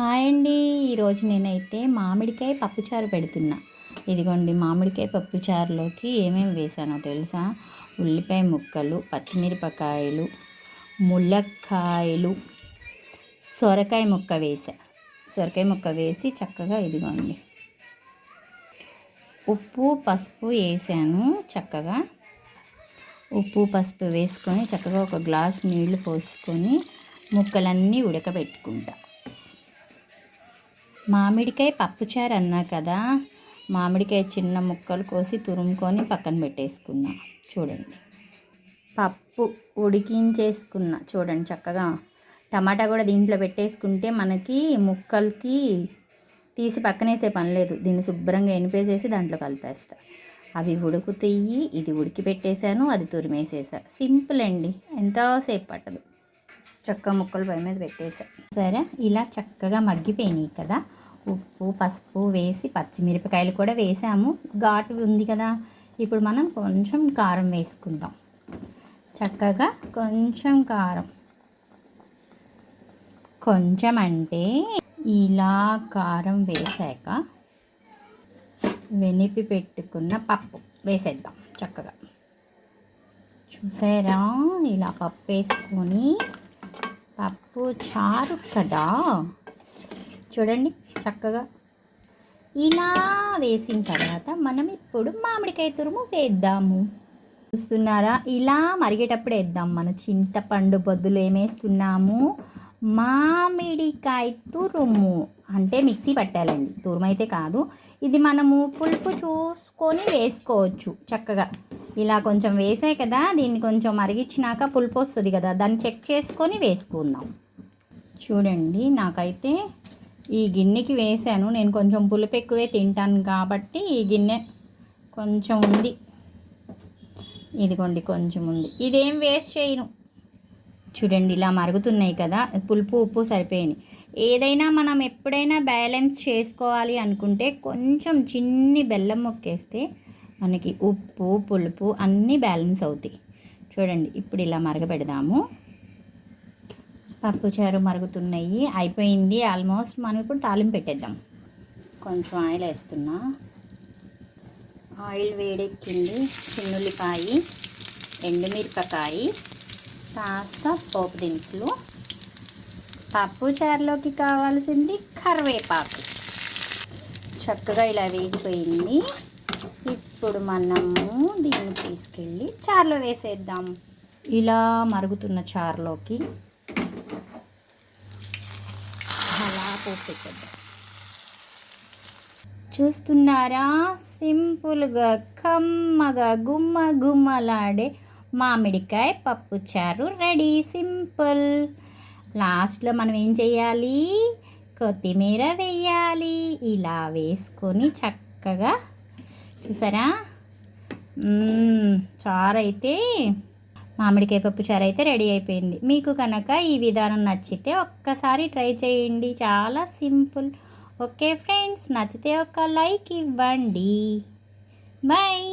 Hi అండి. ఈరోజు నేనైతే మామిడికాయ పప్పుచారు పెడుతున్నా. ఇదిగోండి మామిడికాయ పప్పుచారులోకి ఏమేమి వేసానో తెలుసా? ఉల్లిపాయ ముక్కలు పచ్చిమిరపకాయలు ములక్కాయలు సొరకాయ ముక్క వేసా సొరకాయ ముక్క వేసి చక్కగా ఇదిగోండి. ఉప్పు పసుపు వేసాను చక్కగా. ఉప్పు పసుపు వేసుకొని చక్కగా ఒక గ్లాస్ నీళ్ళు పోసుకొని ముక్కలన్నీ ఉడకబెట్టుకుంటా. మామిడికాయ పప్పుచారు అన్నా కదా మామిడికాయ చిన్న ముక్కలు కోసి తురుముకొని పక్కన పెట్టేసుకున్నా. చూడండి. పప్పు ఉడికించేసుకున్నా. చూడండి చక్కగా. టమాటా కూడా దీంట్లో పెట్టేసుకుంటే మనకి ముక్కలకి తీసి పక్కనేసే పని లేదు. దీన్ని శుభ్రంగా ఎనిపేసేసి దాంట్లో కలిపేస్తా. అవి ఉడుకుతాయి ఇది ఉడికి పెట్టేశాను అది తురిమేసేసా. సింపుల్ అండి. ఎంతసేపు పట్టదు. చక్క ముక్కలు పై మీద పెట్టేసా. సరే ఇలా చక్కగా మగ్గిపోయినాయి కదా. ఉప్పు పసుపు వేసి పచ్చిమిరపకాయలు కూడా వేసాము. ఘాటు ఉంది కదా. ఇప్పుడు మనం కొంచెం కారం వేసుకుందాం. చక్కగా కొంచెం కారం. కొంచెం అంటే ఇలా కారం వేసాక వెనిపి పెట్టుకున్న పప్పు వేసేద్దాం చక్కగా. చూసారా? ఇలా పప్పు వేసుకొని పప్పు చారు కదా. చూడండి చక్కగా. ఇలా వేసిన తర్వాత మనం ఇప్పుడు మామిడికాయ తురుము వేద్దాము. చూస్తున్నారా? ఇలా మరిగేటప్పుడు వేద్దాం. మన చింతపండు బొద్దులు ఏమేస్తున్నాము మామిడికాయ తురుము. అంటే మిక్సీ పట్టాలండి. తురుము అయితే కాదు. ఇది మనము పులుపు చూసుకొని వేసుకోవచ్చు చక్కగా. ఇలా కొంచెం వేసాయి కదా దీన్ని కొంచెం మరిగించినాక పులుపు వస్తుంది కదా దాన్ని చెక్ చేసుకొని వేసుకుందాం. చూడండి నాకైతే ఈ గిన్నెకి వేసాను. నేను కొంచెం పులుపు ఎక్కువే తింటాను కాబట్టి ఈ గిన్నె కొంచెం ఉంది. ఇదిగోండి కొంచెం ఉంది. ఇదేం వేస్ట్ చేయను. చూడండి ఇలా మరుగుతున్నాయి కదా పులుపు ఉప్పు సరిపోయినాయి. ఏదైనా మనం ఎప్పుడైనా బ్యాలెన్స్ చేసుకోవాలి అనుకుంటే కొంచెం చిన్ని బెల్లం మొక్కేస్తే మనకి ఉప్పు పులుపు అన్నీ బ్యాలెన్స్ అవుతాయి. చూడండి ఇప్పుడు ఇలా మరగపెడదాము పప్పుచారు మరుగుతున్నాయి అయిపోయింది. ఆల్మోస్ట్ మనం ఇప్పుడు తాలింపు పెట్టేద్దాం. కొంచెం ఆయిల్ వేస్తున్నా. ఆయిల్ వేడెక్కింది. చిన్నుల్లిపాయి ఎండుమిరపకాయ కాస్త పోపు దినుసులు. పప్పు చారులోకి కావాల్సింది కరివేపాకు. చక్కగా ఇలా వేగిపోయింది. ఇప్పుడు మనము దీన్ని తీసుకెళ్ళి చారులో వేసేద్దాం. ఇలా మరుగుతున్న చారులోకి అలా పోపు పెట్టేద్దాం చూస్తున్నారా? సింపుల్గా కమ్మగా గుమ్మ గుమ్మలాడే మామిడికాయ పప్పు చారు రెడీ సింపుల్. లాస్ట్లో మనం ఏం చేయాలి? కొత్తిమీర వేయాలి. ఇలా వేసుకొని చక్కగా చూసారా? చారు అయితే మామిడికాయ పప్పు చారు అయితే రెడీ అయిపోయింది. మీకు కనుక ఈ విధానం నచ్చితే ఒక్కసారి ట్రై చేయండి. చాలా సింపుల్. ఓకే ఫ్రెండ్స్ నచ్చితే ఒక లైక్ ఇవ్వండి. బాయ్